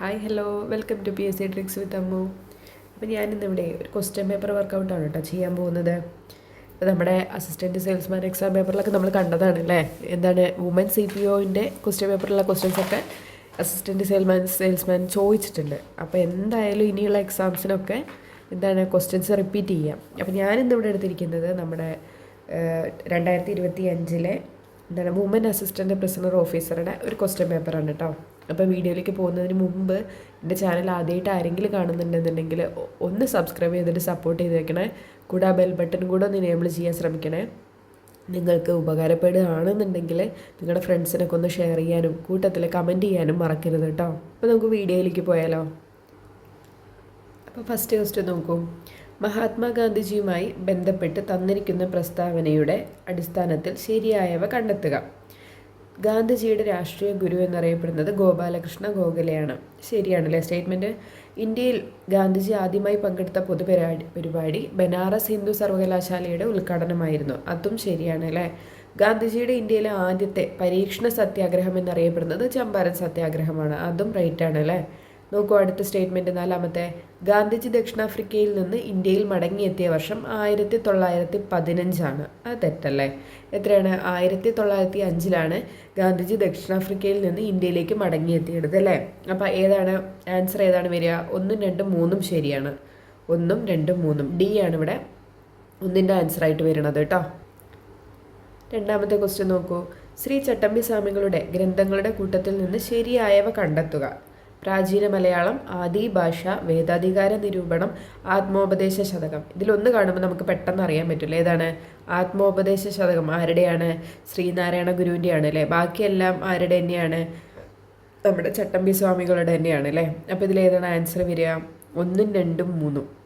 Hi hello welcome to P S C tricks with Ammu അപ്പോൾ ഞാനിന്നിവിടെ ഒരു question paper വർക്കൗട്ടാണ് കേട്ടോ ചെയ്യാൻ പോകുന്നത്. നമ്മുടെ അസിസ്റ്റന്റ് സെയിൽസ്മാൻ എക്സാം പേപ്പറിലൊക്കെ നമ്മൾ കണ്ടതാണ് അല്ലേ എന്താണ് വുമൻ സി പി ഒന്റെ ക്വസ്റ്റ്യൻ പേപ്പറിലുള്ള ക്വസ്റ്റ്യൻസ് ഒക്കെ അസിസ്റ്റന്റ് സെയിൽമാൻ സെയിൽസ്മാൻ ചോദിച്ചിട്ടുണ്ട്. അപ്പോൾ എന്തായാലും ഇനിയുള്ള എക്സാംസിനൊക്കെ എന്താണ് ക്വസ്റ്റ്യൻസ് റിപ്പീറ്റ് ചെയ്യാം. അപ്പോൾ ഞാനിന്നിവിടെ എടുത്തിരിക്കുന്നത് നമ്മുടെ രണ്ടായിരത്തി ഇരുപത്തി അഞ്ചിലെ എന്താണ് വുമൻ അസിസ്റ്റന്റ് പ്രിസണർ ഓഫീസറുടെ ഒരു ക്വസ്റ്റ്യൻ പേപ്പറാണ് കേട്ടോ അപ്പോൾ വീഡിയോയിലേക്ക് പോകുന്നതിന് മുമ്പ് എന്റെ ചാനൽ ആദ്യമായിട്ട് ആരെങ്കിലും കാണുന്നുണ്ടെന്നുണ്ടെങ്കിൽ ഒന്ന് സബ്സ്ക്രൈബ് ചെയ്തിട്ട് സപ്പോർട്ട് ചെയ്ത് വെക്കണേ കൂടെ ആ ബെൽ ബട്ടൺ കൂടെ ഒന്ന് എനേബിൾ ചെയ്യാൻ ശ്രമിക്കണേ. നിങ്ങൾക്ക് ഉപകാരപ്പെടുകയാണെന്നുണ്ടെങ്കിൽ നിങ്ങളുടെ ഫ്രണ്ട്സിനൊക്കെ ഒന്ന് ഷെയർ ചെയ്യാനും കൂട്ടത്തിൽ കമന്റ് ചെയ്യാനും മറക്കരുത് കേട്ടോ. അപ്പോൾ നമുക്ക് വീഡിയോയിലേക്ക് പോയാലോ. അപ്പോൾ ഫസ്റ്റ് ക്വസ്റ്റ്യൻ നോക്കൂ. മഹാത്മാഗാന്ധിജിയുമായി ബന്ധപ്പെട്ട് തന്നിരിക്കുന്ന പ്രസ്താവനയുടെ അടിസ്ഥാനത്തിൽ ശരിയായവ കണ്ടെത്തുക. ഗാന്ധിജിയുടെ രാഷ്ട്രീയ ഗുരു എന്നറിയപ്പെടുന്നത് ഗോപാലകൃഷ്ണ ഗോഖലെയാണ്. ശരിയാണല്ലേ സ്റ്റേറ്റ്മെന്റ് ഇന്ത്യയിൽ ഗാന്ധിജി ആദ്യമായി പങ്കെടുത്ത പൊതുപരിപാടി പരിപാടി ബനാറസ് ഹിന്ദു സർവകലാശാലയുടെ ഉദ്ഘാടനമായിരുന്നു. അതും ശരിയാണല്ലേ? ഗാന്ധിജിയുടെ ഇന്ത്യയിലെ ആദ്യത്തെ പരീക്ഷണ സത്യാഗ്രഹം എന്നറിയപ്പെടുന്നത് ചമ്പാരൻ സത്യാഗ്രഹമാണ്. അതും റൈറ്റ് ആണ് അല്ലേ നോക്കൂ അടുത്ത സ്റ്റേറ്റ്മെന്റ് നാലാമത്തെ. ഗാന്ധിജി ദക്ഷിണാഫ്രിക്കയിൽ നിന്ന് ഇന്ത്യയിൽ മടങ്ങിയെത്തിയ വർഷം ആയിരത്തി തൊള്ളായിരത്തി പതിനഞ്ചാണ് അത് തെറ്റല്ലേ? എത്രയാണ്? ആയിരത്തി തൊള്ളായിരത്തി അഞ്ചിലാണ് ഗാന്ധിജി ദക്ഷിണാഫ്രിക്കയിൽ നിന്ന് ഇന്ത്യയിലേക്ക് മടങ്ങിയെത്തിയത് അല്ലേ? അപ്പോൾ ഏതാണ്? ആൻസർ ഏതാണ് വരിക? ഒന്നും രണ്ടും മൂന്നും ശരിയാണ്. ഒന്നും രണ്ടും മൂന്നും. ഡി ആണ് ഇവിടെ ഒന്നിന്റെ ആൻസർ ആയിട്ട് വരുന്നത് കേട്ടോ. രണ്ടാമത്തെ ക്വസ്റ്റ്യൻ നോക്കൂ. ശ്രീ ചട്ടമ്പി സ്വാമികളുടെ ഗ്രന്ഥങ്ങളുടെ കൂട്ടത്തിൽ നിന്ന് ശരിയായവ കണ്ടെത്തുക. പ്രാചീന മലയാളം ആദി ഭാഷ വേദാധികാര നിരൂപണം ആത്മോപദേശ ശതകം. ഇതിലൊന്ന് കാണുമ്പോൾ നമുക്ക് പെട്ടെന്ന് അറിയാൻ പറ്റില്ല ഏതാണ്? ആത്മോപദേശ ശതകം. ആരുടെയാണ്? ശ്രീനാരായണ ഗുരുവിന്റെയാണ് അല്ലേ? ബാക്കിയെല്ലാം ആരുടെ തന്നെയാണ്? നമ്മുടെ ചട്ടമ്പി സ്വാമികളുടെ തന്നെയാണ് അല്ലേ? അപ്പോൾ ഇതിലേതാണ് ആൻസർ വരിക? ഒന്നും രണ്ടും മൂന്നും.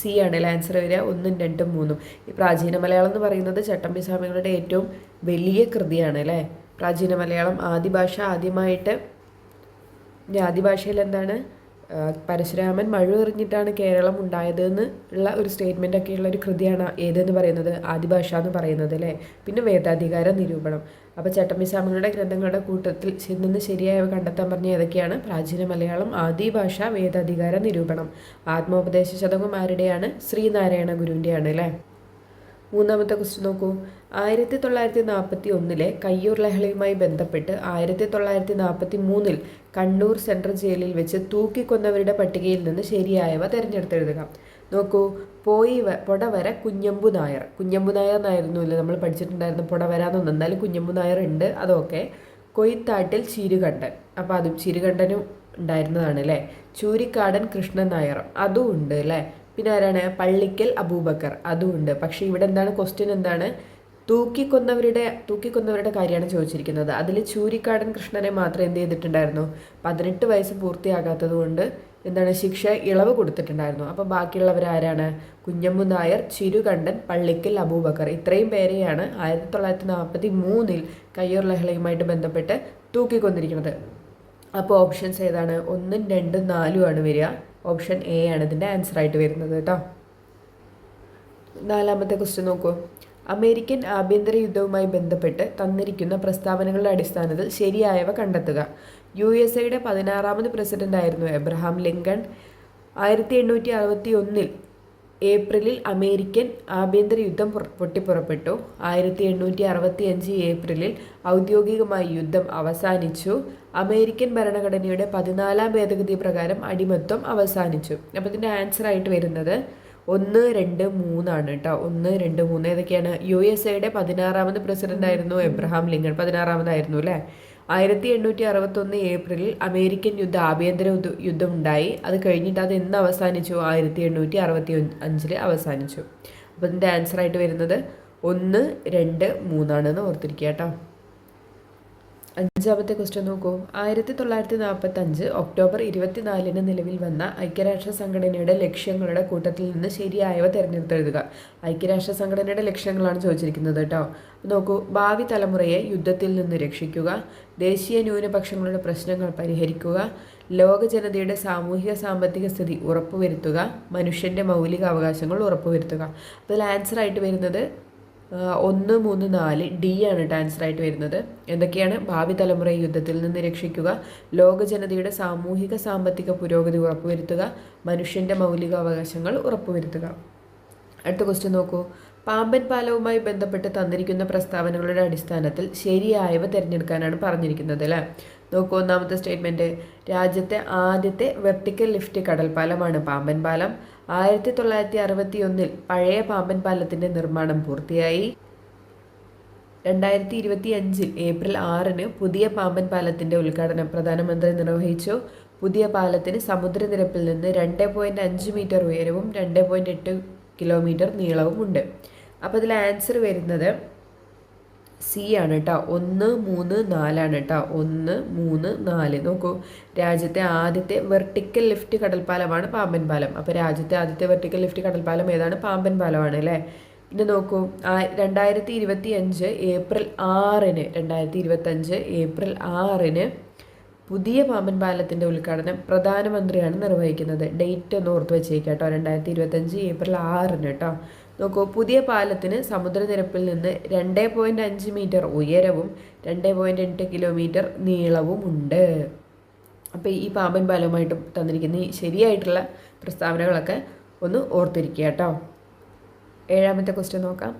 സി ആണ് ആൻസർ വരിക? ഒന്നും രണ്ടും മൂന്നും. ഈ പ്രാചീന മലയാളം എന്ന് പറയുന്നത് ചട്ടമ്പി സ്വാമികളുടെ ഏറ്റവും വലിയ കൃതിയാണ് അല്ലേ? പ്രാചീന മലയാളം ആദ്യ ഭാഷ ആദ്യമായിട്ട് ആദിഭാഷയിൽ എന്താണ്? പരശുരാമൻ മഴ എറിഞ്ഞിട്ടാണ് കേരളം ഉണ്ടായതെന്ന് ഉള്ള ഒരു സ്റ്റേറ്റ്മെന്റ് ഉള്ള ഒരു കൃതിയാണ് ഏതെന്ന് പറയുന്നത്? ആദിഭാഷ എന്ന് പറയുന്നത് അല്ലേ? പിന്നെ വേദാധികാര നിരൂപണം. അപ്പോൾ ചട്ടമ്പിസ്വാമികളുടെ ഗ്രന്ഥങ്ങളുടെ കൂട്ടത്തിൽ നിന്ന് ശരിയായവ കണ്ടെത്താൻ പറഞ്ഞ ഏതൊക്കെയാണ്? പ്രാചീന മലയാളം ആദിഭാഷ വേദാധികാര നിരൂപണം. ആത്മോപദേശ ശതകം ആരുടെയാണ്? ശ്രീനാരായണ ഗുരുവിന്റെയാണ് അല്ലേ? മൂന്നാമത്തെ ക്വസ്റ്റ്യൻ നോക്കൂ. ആയിരത്തി തൊള്ളായിരത്തി നാൽപ്പത്തി ഒന്നിലെ കയ്യൂർ ലഹളയുമായി ബന്ധപ്പെട്ട് ആയിരത്തി തൊള്ളായിരത്തി നാൽപ്പത്തി മൂന്നിൽ കണ്ണൂർ സെൻട്രൽ ജയിലിൽ വെച്ച് തൂക്കിക്കൊന്നവരുടെ പട്ടികയിൽ നിന്ന് ശരിയായവ തിരഞ്ഞെടുത്തെഴുതുക. നോക്കൂ പോയി പൊടവര കുഞ്ഞമ്പു നായർ. കുഞ്ഞമ്പു നായർ എന്നായിരുന്നില്ല നമ്മൾ പഠിച്ചിട്ടുണ്ടായിരുന്നു പൊടവര എന്നൊന്നും. എന്നാലും കുഞ്ഞമ്പു നായർ ഉണ്ട്. അതൊക്കെ കൊയ്ത്താട്ടിൽ ചിരുകണ്ഠൻ. അപ്പോൾ അതും ചിരുകണ്ഠനും ഉണ്ടായിരുന്നതാണ് അല്ലേ? ചൂരിക്കാടൻ കൃഷ്ണൻ നായർ. അതും ഉണ്ട് അല്ലേ? പിന്നെ ആരാണ്? പള്ളിക്കൽ അബൂബക്കർ. അതുമുണ്ട് പക്ഷേ ഇവിടെ എന്താണ്? ക്വസ്റ്റ്യൻ എന്താണ്? തൂക്കിക്കൊന്നവരുടെ തൂക്കിക്കൊന്നവരുടെ കാര്യമാണ് ചോദിച്ചിരിക്കുന്നത്. അതിൽ ചൂരിക്കാടൻ കൃഷ്ണനെ മാത്രം എന്ത് ചെയ്തിട്ടുണ്ടായിരുന്നു? പതിനെട്ട് വയസ്സ് പൂർത്തിയാകാത്തത് കൊണ്ട് എന്താണ്? ശിക്ഷ ഇളവ് കൊടുത്തിട്ടുണ്ടായിരുന്നു. അപ്പോൾ ബാക്കിയുള്ളവർ ആരാണ്? കുഞ്ഞമ്മു നായർ ചിരുകണ്ഠൻ പള്ളിക്കൽ അബൂബക്കർ. ഇത്രയും പേരെയാണ് ആയിരത്തി തൊള്ളായിരത്തി നാൽപ്പത്തി മൂന്നിൽ കയ്യൂർ ലഹളയുമായിട്ട് ബന്ധപ്പെട്ട് തൂക്കിക്കൊന്നിരിക്കുന്നത്. അപ്പോൾ ഓപ്ഷൻസ് ഏതാണ്? ഒന്നും രണ്ടും നാലും ആണ് വരിക. ഓപ്ഷൻ എ ആണ് ഇതിന്റെ ആൻസർ ആയിട്ട് വരുന്നത് കേട്ടോ. നാലാമത്തെ ക്വസ്റ്റ്യൻ നോക്കൂ. അമേരിക്കൻ ആഭ്യന്തര യുദ്ധവുമായി ബന്ധപ്പെട്ട് തന്നിരിക്കുന്ന പ്രസ്താവനകളുടെ അടിസ്ഥാനത്തിൽ ശരിയായവ കണ്ടെത്തുക. യു എസ് എയുടെ പതിനാറാമത് പ്രസിഡന്റായിരുന്നു എബ്രഹാം ലിങ്കൺ. ആയിരത്തി എണ്ണൂറ്റി അറുപത്തി ഒന്നിൽ ഏപ്രിലിൽ അമേരിക്കൻ ആഭ്യന്തര യുദ്ധം പൊട്ടിപ്പുറപ്പെട്ടു. ആയിരത്തി എണ്ണൂറ്റി അറുപത്തി അഞ്ച് ഏപ്രിലിൽ ഔദ്യോഗികമായി യുദ്ധം അവസാനിച്ചു. അമേരിക്കൻ ഭരണഘടനയുടെ പതിനാലാം ഭേദഗതി പ്രകാരം അടിമത്വം അവസാനിച്ചു. അപ്പോൾ ഇതിന്റെ ആൻസർ ആയിട്ട് വരുന്നത് ഒന്ന് രണ്ട് മൂന്നാണ് കേട്ടോ. ഒന്ന് രണ്ട് മൂന്ന്. ഏതൊക്കെയാണ്? യു എസ് എയുടെ പതിനാറാമത് പ്രസിഡന്റ് ആയിരുന്നു എബ്രഹാം ലിങ്കൺ. പതിനാറാമതായിരുന്നു അല്ലേ? ആയിരത്തി എണ്ണൂറ്റി അറുപത്തൊന്ന് ഏപ്രിലിൽ അമേരിക്കൻ യുദ്ധ ആഭ്യന്തര യുദ്ധം ഉണ്ടായി അത് കഴിഞ്ഞിട്ട് അത് എന്ന് അവസാനിച്ചു? ആയിരത്തി എണ്ണൂറ്റി അറുപത്തി അഞ്ചിൽ അവസാനിച്ചു. അപ്പോൾ ഇതിന്റെ ആൻസർ ആയിട്ട് വരുന്നത് ഒന്ന് രണ്ട് മൂന്നാണെന്ന് ഓർത്തിരിക്കുക കേട്ടോ. അഞ്ചാമത്തെ ക്വസ്റ്റ്യൻ നോക്കൂ. ആയിരത്തി തൊള്ളായിരത്തി നാൽപ്പത്തി അഞ്ച് ഒക്ടോബർ ഇരുപത്തിനാലിന് നിലവിൽ വന്ന ഐക്യരാഷ്ട്ര സംഘടനയുടെ ലക്ഷ്യങ്ങളുടെ കൂട്ടത്തിൽ നിന്ന് ശരിയായവ തിരഞ്ഞെടുത്തെഴുതുക. ഐക്യരാഷ്ട്ര സംഘടനയുടെ ലക്ഷ്യങ്ങളാണ് ചോദിച്ചിരിക്കുന്നത് കേട്ടോ. നോക്കൂ ഭാവി തലമുറയെ യുദ്ധത്തിൽ നിന്ന് രക്ഷിക്കുക ദേശീയ ന്യൂനപക്ഷങ്ങളുടെ പ്രശ്നങ്ങൾ പരിഹരിക്കുക ലോക ജനതയുടെ സാമൂഹിക സാമ്പത്തിക സ്ഥിതി ഉറപ്പുവരുത്തുക മനുഷ്യന്റെ മൗലിക അവകാശങ്ങൾ ഉറപ്പുവരുത്തുക. അതിൽ ആൻസർ ആയിട്ട് വരുന്നത് ഒന്ന് മൂന്ന് നാല് ഡി ആണ് ആയിട്ട് വരുന്നത്. എന്തൊക്കെയാണ്? ഭാവി തലമുറയെ യുദ്ധത്തിൽ നിന്ന് രക്ഷിക്കുക ലോക ജനതയുടെ സാമൂഹിക സാമ്പത്തിക പുരോഗതി ഉറപ്പുവരുത്തുക മനുഷ്യന്റെ മൗലിക അവകാശങ്ങൾ ഉറപ്പുവരുത്തുക. അടുത്ത ക്വസ്റ്റ്യൻ നോക്കൂ. പാമ്പൻ പാലവുമായി ബന്ധപ്പെട്ട് തന്നിരിക്കുന്ന പ്രസ്താവനകളുടെ അടിസ്ഥാനത്തിൽ ശരിയായവ തിരഞ്ഞെടുക്കാനാണ് പറഞ്ഞിരിക്കുന്നത് അല്ലേ? നോക്കൂ ഒന്നാമത്തെ സ്റ്റേറ്റ്മെന്റ് രാജ്യത്തെ ആദ്യത്തെ വെർട്ടിക്കൽ ലിഫ്റ്റ് കടൽപ്പാലമാണ് പാമ്പൻ പാലം ആയിരത്തി തൊള്ളായിരത്തി അറുപത്തി ഒന്നിൽ പഴയ പാമ്പൻ പാലത്തിന്റെ നിർമ്മാണം പൂർത്തിയായി. രണ്ടായിരത്തി ഇരുപത്തി അഞ്ചിൽ ഏപ്രിൽ ആറിന് പുതിയ പാമ്പൻ പാലത്തിന്റെ ഉദ്ഘാടനം പ്രധാനമന്ത്രി നിർവഹിച്ചു. പുതിയ പാലത്തിന് സമുദ്രനിരപ്പിൽ നിന്ന് രണ്ട് പോയിന്റ് അഞ്ച് മീറ്റർ ഉയരവും രണ്ട് പോയിന്റ് എട്ട് കിലോമീറ്റർ നീളവും ഉണ്ട് അപ്പോൾ ഇതിൽ ആൻസർ വരുന്നത് സി ആണ് കേട്ടോ ഒന്ന് മൂന്ന് നാലാണ് കേട്ടോ ഒന്ന് മൂന്ന് നാല്. നോക്കൂ. രാജ്യത്തെ ആദ്യത്തെ വെർട്ടിക്കൽ ലിഫ്റ്റ് കടൽപ്പാലമാണ് പാമ്പൻ പാലം അപ്പോൾ രാജ്യത്തെ ആദ്യത്തെ വെർട്ടിക്കൽ ലിഫ്റ്റ് കടൽപ്പാലം ഏതാണ്? പാമ്പൻ പാലമാണ് അല്ലേ? പിന്നെ നോക്കൂ. രണ്ടായിരത്തി ഇരുപത്തി അഞ്ച് ഏപ്രിൽ ആറിന് രണ്ടായിരത്തി ഇരുപത്തഞ്ച് ഏപ്രിൽ ആറിന് പുതിയ പാമ്പൻ പാലത്തിന്റെ ഉദ്ഘാടനം പ്രധാനമന്ത്രിയാണ് നിർവഹിക്കുന്നത്. ഡേറ്റ് ഒന്ന് ഓർത്ത് വെച്ചേക്കാം കേട്ടോ രണ്ടായിരത്തി ഇരുപത്തഞ്ച് ഏപ്രിൽ ആറിന് കേട്ടോ നോക്കൂ പുതിയ പാലത്തിന് സമുദ്രനിരപ്പിൽ നിന്ന് രണ്ട് പോയിന്റ് അഞ്ച് മീറ്റർ ഉയരവും രണ്ട് പോയിന്റ് എട്ട് കിലോമീറ്റർ നീളവും ഉണ്ട്. അപ്പോൾ ഈ പാമ്പൻ പാലവുമായിട്ട് തന്നിരിക്കുന്ന ഈ ശരിയായിട്ടുള്ള പ്രസ്താവനകളൊക്കെ ഒന്ന് ഓർത്തിരിക്കുക കേട്ടോ. ഏഴാമത്തെ ക്വസ്റ്റ്യൻ നോക്കാം.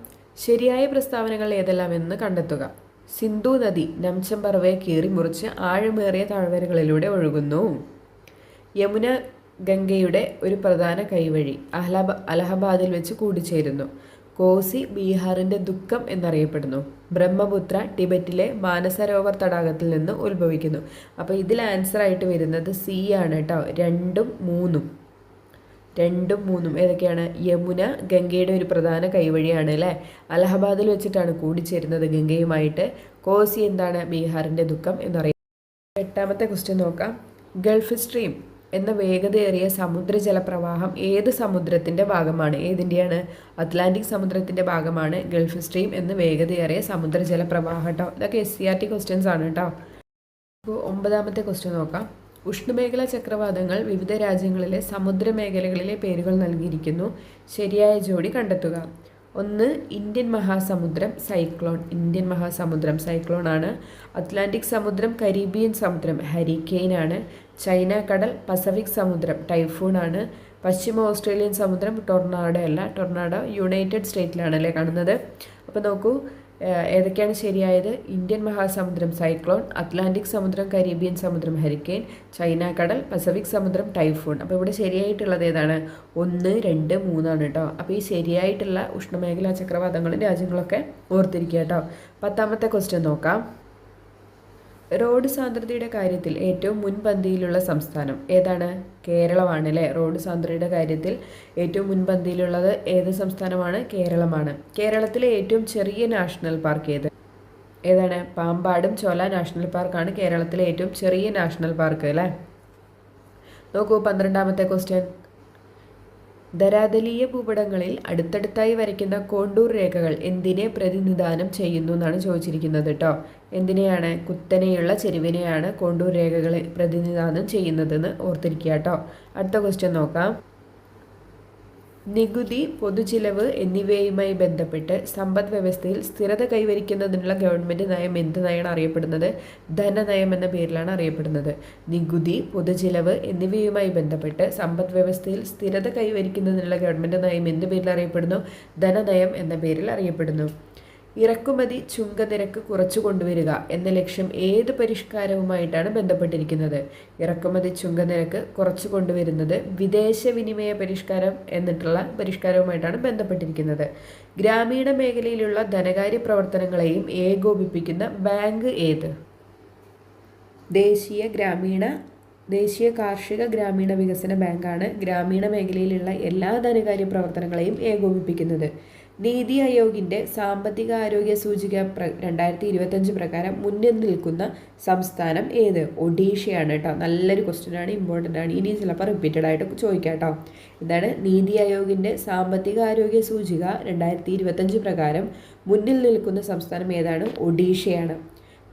ശരിയായ പ്രസ്താവനകൾ ഏതെല്ലാം എന്ന് കണ്ടെത്തുക. സിന്ധു നദി നംചംപറവയെ കീറി മുറിച്ച് ആഴമേറിയ താഴ്വരകളിലൂടെ ഒഴുകുന്നു. യമുന ഗംഗയുടെ ഒരു പ്രധാന കൈവഴി അഹ്ലാബ അലഹബാദിൽ വെച്ച് കൂടിച്ചേരുന്നു. കോസി ബീഹാറിന്റെ ദുഃഖം എന്നറിയപ്പെടുന്നു. ബ്രഹ്മപുത്ര ടിബറ്റിലെ മാനസരോവർ തടാകത്തിൽ നിന്ന് ഉത്ഭവിക്കുന്നു. അപ്പോൾ ഇതിൽ ആൻസർ ആയിട്ട് വരുന്നത് സി ആണ് കേട്ടോ രണ്ടും മൂന്നും. രണ്ടും മൂന്നും. ഏതൊക്കെയാണ്? യമുന ഗംഗയുടെ ഒരു പ്രധാന കൈവഴിയാണ് അല്ലേ? അലഹബാദിൽ വെച്ചിട്ടാണ് കൂടിച്ചേരുന്നത് ഗംഗയുമായിട്ട്. കോസി എന്താണ് ബീഹാറിന്റെ ദുഃഖം എന്നറിയാം എട്ടാമത്തെ ക്വസ്റ്റ്യൻ നോക്കാം. Gulf Stream. എന്ന വേഗതയേറിയ സമുദ്രജല പ്രവാഹം ഏത് സമുദ്രത്തിന്റെ ഭാഗമാണ്? ഏതിന്റെയാണ് അറ്റ്ലാന്റിക് സമുദ്രത്തിന്റെ ഭാഗമാണ് ഗൾഫ് സ്ട്രീം എന്ന വേഗതയേറിയ സമുദ്രജല പ്രവാഹം കേട്ടോ. ഇതൊക്കെ S C R T questions ആണ് കേട്ടോ. അപ്പോൾ ഒമ്പതാമത്തെ ക്വസ്റ്റ്യൻ നോക്കാം. ഉഷ്ണമേഖലാ ചക്രവാതങ്ങൾ വിവിധ രാജ്യങ്ങളിലെ സമുദ്രമേഖലകളിലെ പേരുകൾ നൽകിയിരിക്കുന്നു. ശരിയായ ജോഡി കണ്ടെത്തുക. ഒന്ന് ഇന്ത്യൻ മഹാസമുദ്രം സൈക്ലോൺ. ഇന്ത്യൻ മഹാസമുദ്രം സൈക്ലോൺ ആണ്. അറ്റ്ലാന്റിക് സമുദ്രം കരീബിയൻ സമുദ്രം ഹരിക്കെയിൻ ആണ്. ചൈന കടൽ പസഫിക് സമുദ്രം ടൈഫൂൺ ആണ്. പശ്ചിമ ഓസ്ട്രേലിയൻ സമുദ്രം ടൊർണാഡോ അല്ല. ടൊർണാഡോ യുണൈറ്റഡ് സ്റ്റേറ്റിലാണ് അല്ലേ കാണുന്നത്. അപ്പോൾ നോക്കൂ ഏതൊക്കെയാണ് ശരിയായത്? ഇന്ത്യൻ മഹാസമുദ്രം സൈക്ലോൺ അറ്റ്ലാന്റിക് സമുദ്രം കരീബിയൻ സമുദ്രം ഹരിക്കെയിൻ ചൈന കടൽ പസഫിക് സമുദ്രം ടൈഫൂൺ. അപ്പോൾ ഇവിടെ ശരിയായിട്ടുള്ളത് ഏതാണ്? ഒന്ന് രണ്ട് മൂന്നാണ് കേട്ടോ അപ്പോൾ ഈ ശരിയായിട്ടുള്ള ഉഷ്ണമേഖലാ ചക്രവാതങ്ങളും രാജ്യങ്ങളൊക്കെ ഓർത്തിരിക്കുക കേട്ടോ പത്താമത്തെ ക്വസ്റ്റ്യൻ നോക്കാം. റോഡ് സാന്ദ്രതയുടെ കാര്യത്തിൽ ഏറ്റവും മുൻപന്തിയിലുള്ള സംസ്ഥാനം ഏതാണ്? കേരളമാണ് അല്ലേ റോഡ് സാന്ദ്രതയുടെ കാര്യത്തിൽ ഏറ്റവും മുൻപന്തിയിലുള്ളത് ഏത് സംസ്ഥാനമാണ്? കേരളമാണ്. കേരളത്തിലെ ഏറ്റവും ചെറിയ നാഷണൽ പാർക്ക് ഏത്? ഏതാണ്? പാമ്പാടും ചോല നാഷണൽ പാർക്കാണ് കേരളത്തിലെ ഏറ്റവും ചെറിയ നാഷണൽ പാർക്ക് അല്ലേ? നോക്കൂ പന്ത്രണ്ടാമത്തെ ക്വസ്റ്റ്യൻ. ധരാതലീയ ഭൂപടങ്ങളിൽ അടുത്തടുത്തായി വരയ്ക്കുന്ന കോണ്ടൂർ രേഖകൾ എന്തിനെ പ്രതിനിധാനം ചെയ്യുന്നു എന്നാണ് ചോദിച്ചിരിക്കുന്നത് കേട്ടോ. എന്തിനെയാണ്? കുത്തനെയുള്ള ചെരുവിനെയാണ് കോണ്ടൂർ രേഖകളെ പ്രതിനിധാനം ചെയ്യുന്നതെന്ന് ഓർത്തിരിക്കുക കേട്ടോ. അടുത്ത ക്വസ്റ്റ്യൻ നോക്കാം. നികുതി പൊതുചിലവ് എന്നിവയുമായി ബന്ധപ്പെട്ട് സമ്പദ് വ്യവസ്ഥയിൽ സ്ഥിരത കൈവരിക്കുന്നതിനുള്ള ഗവൺമെന്റ് നയം എന്ത് നയമാണ് അറിയപ്പെടുന്നത്? ധനനയം എന്ന പേരിലാണ് അറിയപ്പെടുന്നത്. നികുതി പൊതുചിലവ് എന്നിവയുമായി ബന്ധപ്പെട്ട് സമ്പദ് വ്യവസ്ഥയിൽ സ്ഥിരത കൈവരിക്കുന്നതിനുള്ള ഗവൺമെന്റ് നയം എന്ത് പേരിൽ അറിയപ്പെടുന്നു? ധനനയം എന്ന പേരിൽ അറിയപ്പെടുന്നു. ഇറക്കുമതി ചുങ്കനിരക്ക് കുറച്ചു കൊണ്ടുവരിക എന്ന ലക്ഷ്യം ഏത് പരിഷ്കാരവുമായിട്ടാണ് ബന്ധപ്പെട്ടിരിക്കുന്നത്? ഇറക്കുമതി ചുങ്കനിരക്ക് കുറച്ചു കൊണ്ടുവരുന്നത് വിദേശ വിനിമയ പരിഷ്കാരം എന്നിട്ടുള്ള പരിഷ്കാരവുമായിട്ടാണ് ബന്ധപ്പെട്ടിരിക്കുന്നത്. ഗ്രാമീണ മേഖലയിലുള്ള ധനകാര്യ പ്രവർത്തനങ്ങളെയും ഏകോപിപ്പിക്കുന്ന ബാങ്ക് ഏത്? ദേശീയ ഗ്രാമീണ ദേശീയ കാർഷിക ഗ്രാമീണ വികസന ബാങ്കാണ് ഗ്രാമീണ മേഖലയിലുള്ള എല്ലാ ധനകാര്യ പ്രവർത്തനങ്ങളെയും ഏകോപിപ്പിക്കുന്നത്. നീതി ആയോഗിന്റെ സാമ്പത്തിക ആരോഗ്യ സൂചിക പ്ര രണ്ടായിരത്തി ഇരുപത്തഞ്ച് പ്രകാരം മുന്നിൽ നിൽക്കുന്ന സംസ്ഥാനം ഏത്? ഒഡീഷയാണ് കേട്ടോ നല്ലൊരു ക്വസ്റ്റ്യൻ ആണ് ഇമ്പോർട്ടന്റ് ആണ്. ഇനി ചിലപ്പോൾ റിപ്പീറ്റഡ് ആയിട്ട് ചോദിക്കാം കേട്ടോ ഇതാണ് നീതി ആയോഗിന്റെ സാമ്പത്തിക ആരോഗ്യ സൂചിക രണ്ടായിരത്തി ഇരുപത്തഞ്ച് പ്രകാരം മുന്നിൽ നിൽക്കുന്ന സംസ്ഥാനം ഏതാണ്? ഒഡീഷയാണ്.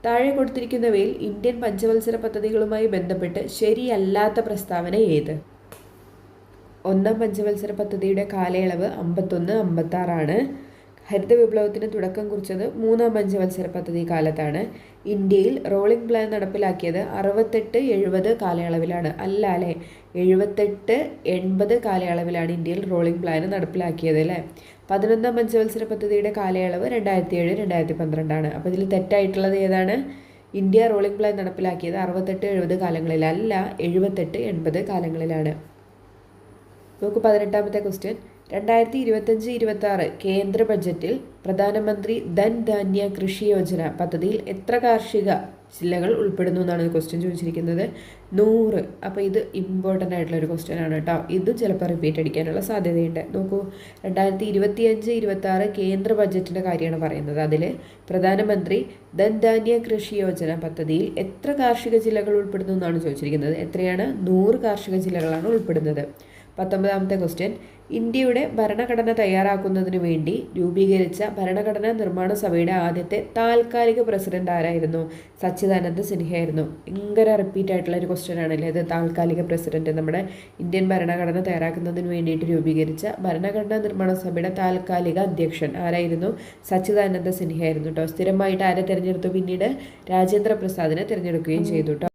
താഴെ കൊടുത്തിരിക്കുന്നവയിൽ ഇന്ത്യൻ പഞ്ചവത്സര പദ്ധതികളുമായി ബന്ധപ്പെട്ട് ശരിയല്ലാത്ത പ്രസ്താവന ഏത്? ഒന്നാം പഞ്ചവത്സര പദ്ധതിയുടെ കാലയളവ് അമ്പത്തൊന്ന് അമ്പത്താറാണ്. ഹരിത വിപ്ലവത്തിന് തുടക്കം കുറിച്ചത് മൂന്നാം പഞ്ചവത്സര പദ്ധതി കാലത്താണ്. ഇന്ത്യയിൽ റോളിംഗ് പ്ലാൻ നടപ്പിലാക്കിയത് അറുപത്തെട്ട് എഴുപത് കാലയളവിലാണ്. അല്ല അല്ലേ? എഴുപത്തെട്ട് എൺപത് കാലയളവിലാണ് ഇന്ത്യയിൽ റോളിംഗ് പ്ലാൻ നടപ്പിലാക്കിയത് അല്ലേ? പതിനൊന്നാം പഞ്ചവത്സര പദ്ധതിയുടെ കാലയളവ് രണ്ടായിരത്തി ഏഴ് രണ്ടായിരത്തി പന്ത്രണ്ടാണ് അപ്പോൾ ഇതിൽ തെറ്റായിട്ടുള്ളത് ഏതാണ്? ഇന്ത്യ റോളിംഗ് പ്ലാൻ നടപ്പിലാക്കിയത് അറുപത്തെട്ട് എഴുപത് കാലങ്ങളിലല്ല എഴുപത്തെട്ട് എൺപത് കാലങ്ങളിലാണ്. നോക്കൂ പതിനെട്ടാമത്തെ ക്വസ്റ്റ്യൻ. രണ്ടായിരത്തി ഇരുപത്തഞ്ച് ഇരുപത്തി കേന്ദ്ര ബജറ്റിൽ പ്രധാനമന്ത്രി ധൻ ധാന്യ കൃഷി യോജന പദ്ധതിയിൽ എത്ര കാർഷിക ജില്ലകൾ ഉൾപ്പെടുന്നു എന്നാണ് ക്വസ്റ്റ്യൻ ചോദിച്ചിരിക്കുന്നത്. നൂറ്. അപ്പോൾ ഇത് ഇമ്പോർട്ടന്റ് ആയിട്ടുള്ള ഒരു ക്വസ്റ്റ്യൻ ആണ് കേട്ടോ. ഇത് ചിലപ്പോൾ റിപ്പീറ്റ് അടിക്കാനുള്ള സാധ്യതയുണ്ട്. നോക്കൂ. രണ്ടായിരത്തി ഇരുപത്തി അഞ്ച് ഇരുപത്തി കേന്ദ്ര ബജറ്റിന്റെ കാര്യമാണ് പറയുന്നത്. അതിൽ പ്രധാനമന്ത്രി ധൻധാന്യ കൃഷി യോജന പദ്ധതിയിൽ എത്ര കാർഷിക ജില്ലകൾ ഉൾപ്പെടുന്നു എന്നാണ് ചോദിച്ചിരിക്കുന്നത്. എത്രയാണ്? നൂറ് കാർഷിക ജില്ലകളാണ് ഉൾപ്പെടുന്നത്. പത്തൊമ്പതാമത്തെ ക്വസ്റ്റ്യൻ. ഇന്ത്യയുടെ ഭരണഘടന തയ്യാറാക്കുന്നതിന് വേണ്ടി രൂപീകരിച്ച ഭരണഘടനാ നിർമ്മാണ സഭയുടെ ആദ്യത്തെ താൽക്കാലിക പ്രസിഡന്റ് ആരായിരുന്നു? സച്ചിദാനന്ദ സിൻഹയായിരുന്നു. ഭയങ്കര റിപ്പീറ്റ് ആയിട്ടുള്ള ഒരു ക്വസ്റ്റ്യൻ ആണല്ലേ ഇത്. താൽക്കാലിക പ്രസിഡന്റ് നമ്മുടെ ഇന്ത്യൻ ഭരണഘടന തയ്യാറാക്കുന്നതിന് വേണ്ടിയിട്ട് രൂപീകരിച്ച ഭരണഘടനാ നിർമ്മാണ സഭയുടെ താൽക്കാലിക അധ്യക്ഷൻ ആരായിരുന്നു? സച്ചിദാനന്ദ സിൻഹയായിരുന്നു കേട്ടോ സ്ഥിരമായിട്ട് ആരെ തിരഞ്ഞെടുത്തു? പിന്നീട് രാജേന്ദ്ര പ്രസാദിനെ തിരഞ്ഞെടുക്കുകയും ചെയ്തു കേട്ടോ